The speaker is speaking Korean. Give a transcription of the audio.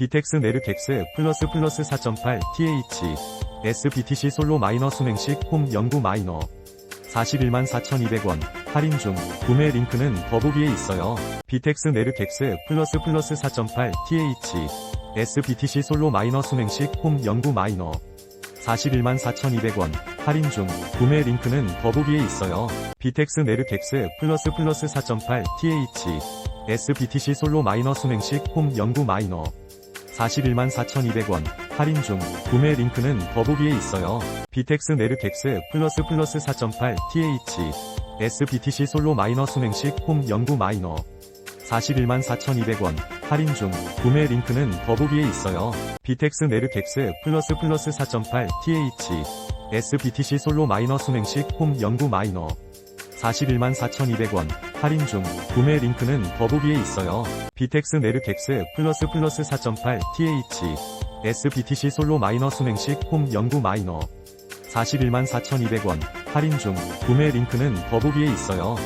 비텍스 네르객스 플러스 플러스 4.8 TH SBTC 솔로 마이너 수맹식 홈 연구 마이너 41만 4,200원 할인 중 구매 링크는 더보기에 있어요. 비텍스 네르객스 플러스 플러스 4.8 TH SBTC 솔로 마이너 수맹식 홈 연구 마이너 41만 4,200원 할인 중 구매 링크는 더보기에 있어요. 비텍스 네르객스 플러스 플러스 4.8 TH SBTC 솔로 마이너 수맹식 홈 연구 마이너 41만 4,200원. 할인 중 구매 링크는 더보기에 있어요. 비텍스 네르객스 플러스 플러스 4.8 TH SBTC 솔로 마이너 수맹식 홈 연구 마이너. 41만 4,200원. 할인 중 구매 링크는 더보기에 있어요. 비텍스 네르객스 플러스 플러스 4.8 TH SBTC 솔로 마이너 수맹식 홈 연구 마이너. 41만 4,200원 할인 중 구매 링크는 더보기에 있어요. 비텍스 네르객스 플러스 플러스 4.8 TH SBTC 솔로 마이너 수맹식 홈 연구 마이너 41만 4,200원 할인 중 구매 링크는 더보기에 있어요.